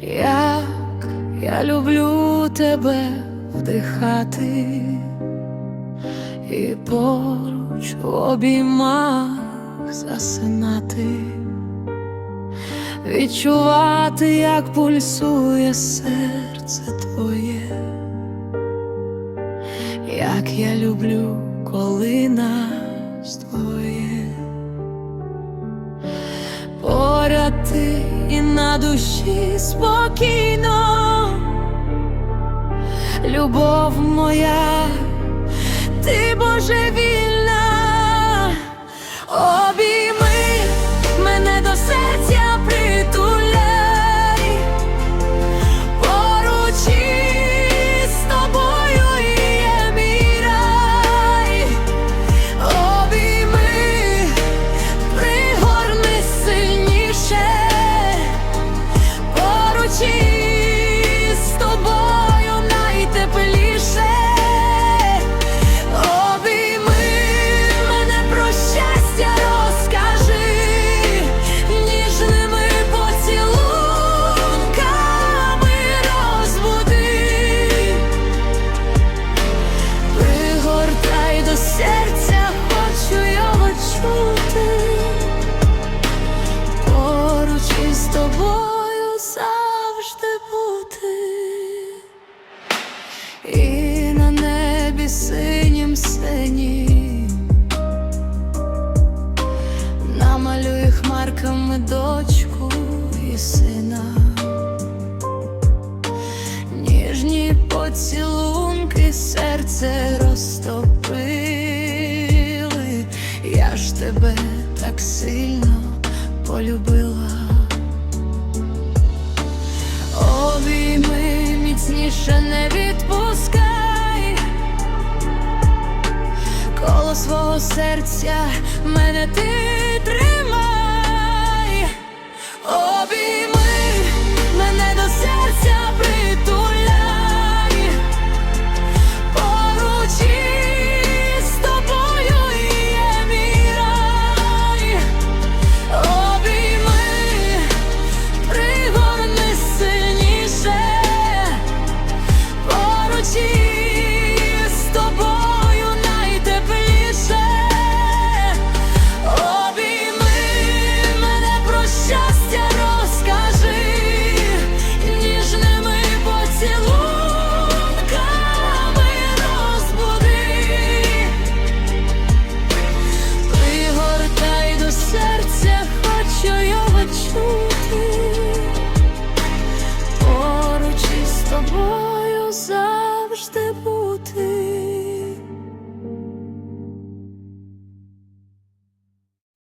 Я люблю тебе вдихати і поруч в обіймах засинати, відчувати, як пульсує серце твоє, як я люблю, коли нас двоє. Поряд ти і на душі спокійно, любов моя, ти Боже обійми хмарками дочку і сина. Ніжні поцілунки серце розтопили, я ж тебе так сильно полюбила. Обійми міцніше не відпускай, коло свого серця мене ти тримай. see